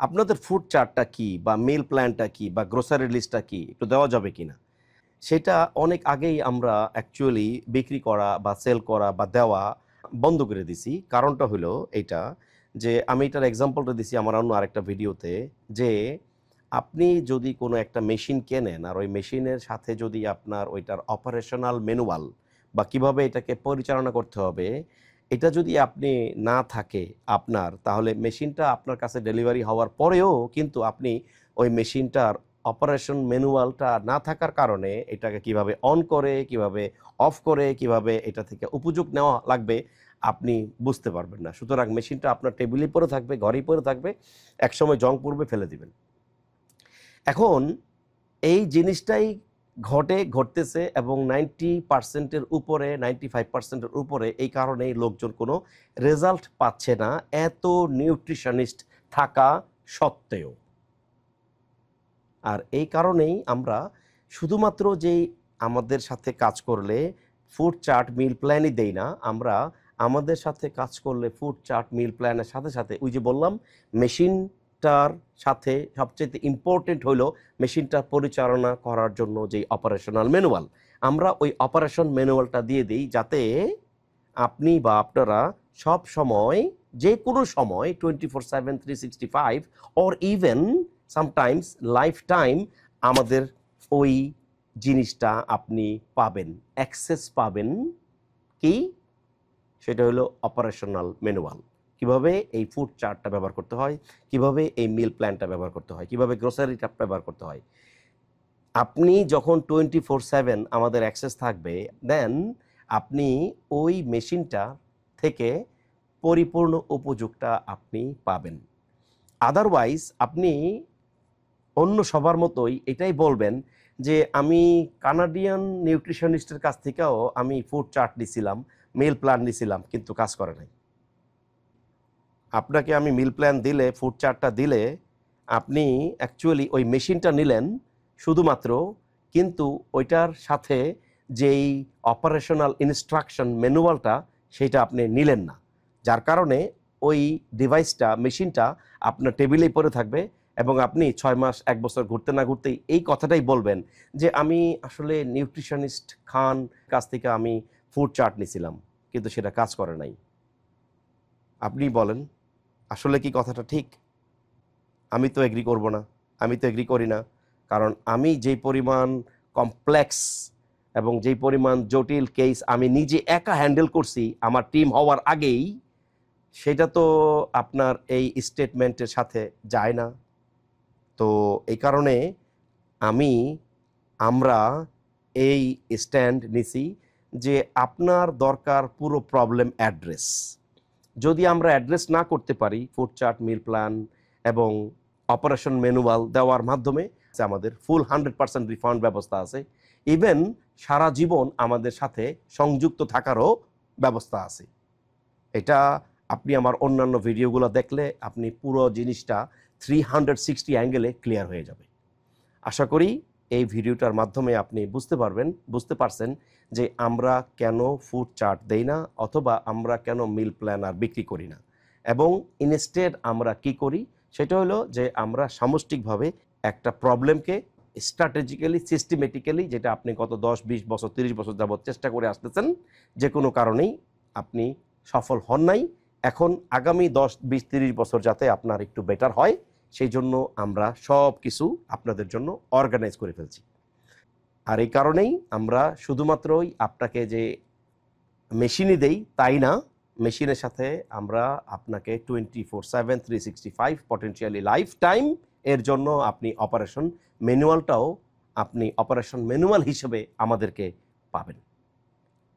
আপনাদের ফুড চার্টটা কি বা মিল প্ল্যানটা কি বা গ্রোসারি লিস্টটা কি একটু দেওয়া যাবে কি না সেটা অনেক আগেই আমরা অ্যাকচুয়ালি বিক্রি করা বা সেল করা বা দেওয়া বন্ধ করে দিছি। কারণটা হলো এটা যে আমি এটার এক্সাম্পলটা দিছি আমার অন্য আরেকটা ভিডিওতে যে আপনি যদি কোনো একটা মেশিন কেনেন আর ওই মেশিনের সাথে যদি আপনার ওইটার অপারেশনাল ম্যানুয়াল বা কীভাবে এটাকে পরিচালনা করতে হবে এটা যদি আপনি না থাকে আপনার, তাহলে মেশিনটা আপনার কাছে ডেলিভারি হওয়ার পরেও কিন্তু আপনি ওই মেশিনটার অপারেশন ম্যানুয়ালটা না থাকার কারণে এটাকে কীভাবে অন করে, কীভাবে অফ করে, কীভাবে এটা থেকে উপযোগ নেওয়া লাগবে আপনি বুঝতে পারবেন না। সুতরাং মেশিনটা আপনার টেবিলে পরে থাকবে, ঘরেই পরে থাকবে, একসময় জং পূর্বে ফেলে দিবেন। এখন এই জিনিসটাই ঘটে, ঘটতেছে এবং নাইনটি পার্সেন্টের উপরে নাইনটি ফাইভ পার্সেন্টের উপরে এই কারণেই লোকজন কোনো রেজাল্ট পাচ্ছে না। এত নিউট্রিশনিস্ট থাকা সত্ত্বেও। আর এই কারণেই আমরা শুধুমাত্র যেই আমাদের সাথে কাজ করলে ফুড চার্ট মিল প্ল্যানই দেই না, আমরা আমাদের সাথে কাজ করলে ফুড চার্ট মিল প্ল্যানের সাথে সাথে ওই যে বললাম মেশিনটার সাথে সবচেয়ে ইম্পর্টেন্ট হলো মেশিনটা পরিচালনা করার জন্য যেই অপারেশনাল ম্যানুয়াল আমরা ওই অপারেশন ম্যানুয়ালটা দিয়ে দিই যাতে আপনি বা আপনারা সব সময়, যে কোনো সময় twenty four seven three sixty five or even sometimes life time আমাদের ওই জিনিসটা আপনি পাবেন অ্যাক্সেস পাবেন কি? সেটা হলো অপারেশনাল ম্যানুয়াল কীভাবে এই ফুড চার্টটা ব্যবহার করতে হয়, কীভাবে এই মিল প্ল্যানটা ব্যবহার করতে হয়, কীভাবে গ্রোসারিটা ব্যবহার করতে হয়। আপনি যখন টোয়েন্টি ফোর সেভেন আমাদের অ্যাক্সেস থাকবে দেন আপনি ওই মেশিনটা থেকে পরিপূর্ণ উপযোগটা আপনি পাবেন। আদারওয়াইজ আপনি অন্য সবার মতোই এটাই বলবেন যে আমি কানাডিয়ান নিউট্রিশনিস্টের কাছ থেকেও আমি ফুড চার্ট নিছিলাম মিল প্ল্যান নিছিলাম, কিন্তু কাজ করে নাই। আপনাকে আমি মিল প্ল্যান দিলে ফুড চার্টটা দিলে, আপনি অ্যাকচুয়ালি ওই মেশিনটা নিলেন শুধুমাত্র, কিন্তু ওইটার সাথে যেই অপারেশনাল ইনস্ট্রাকশন ম্যানুয়ালটা সেটা আপনি নিলেন না। যার কারণে ওই ডিভাইসটা মেশিনটা আপনার টেবিলেই পড়ে থাকবে এবং আপনি ছয় মাস, এক বছর ঘুরতে না ঘুরতেই এই কথাটাই বলবেন যে, আমি আসলে নিউট্রিশনিস্ট খান কাছ থেকে আমি ফুড চার্ট নিছিলাম, কিন্তু সেটা কাজ করে নাই। আপনি বলেন। আসলে কি কথাটা ঠিক? আমি তো এগ্রি করব না। আমি তো এগ্রি করি না। কারণ আমি যেই পরিমাণ কমপ্লেক্স এবং যেই পরিমাণ জটিল কেস আমি নিজে একা হ্যান্ডেল করছি আমার টিম হওয়ার আগেই, সেটা তো আপনার এই স্টেটমেন্টের সাথে যায় না। তো এই কারণে আমি, আমরা এই স্ট্যান্ড নিছি যে আপনার দরকার পুরো প্রবলেম অ্যাড্রেস যদি আমরা অ্যাড্রেস না করতে পারি ফুড চার্ট মিল প্ল্যান এবং অপারেশন ম্যানুয়াল দেওয়ার মাধ্যমে আমাদের ফুল হান্ড্রেড পার্সেন্ট রিফান্ড ব্যবস্থা আছে ইভেন সারা জীবন আমাদের সাথে সংযুক্ত থাকারও ব্যবস্থা আছে। এটা আপনি আমার অন্যান্য ভিডিওগুলো দেখলে আপনি পুরো জিনিসটা থ্রি হান্ড্রেড সিক্সটি অ্যাঙ্গেলে ক্লিয়ার হয়ে যাবে। আশা করি এই ভিডিওটার মাধ্যমে আপনি বুঝতে পারবেন, বুঝতে পারছেন যে আমরা কেন ফুড চার্ট দেই না অথবা আমরা কেন মিল প্ল্যানার বিক্রি করি না। এবং ইনস্টেড আমরা কি করি? সেটা হলো যে আমরা সামষ্টিকভাবে একটা প্রবলেমকে স্ট্র্যাটেজিক্যালি সিস্টেমেটিক্যালি যেটা আপনি গত দশ, বিশ বছর, তিরিশ বছর যাবৎ চেষ্টা করে আসতেছেন, যে কোনো কারণেই আপনি সফল হন নাই। এখন আগামী দশ, বিশ, তিরিশ বছর যাতে আপনার একটু বেটার হয় সেই জন্য আমরা সব কিছু আপনাদের জন্য অর্গানাইজ করে ফেলছি। আর এই কারণেই আমরা শুধুমাত্রই আপনাকে যে মেশিনই দেই, তাই না? মেশিনের সাথে আমরা আপনাকে twenty four seven three sixty five potentially life time এর জন্য আপনি অপারেশন ম্যানুয়ালটাও আপনি অপারেশন ম্যানুয়াল হিসেবে আমাদেরকে পাবেন।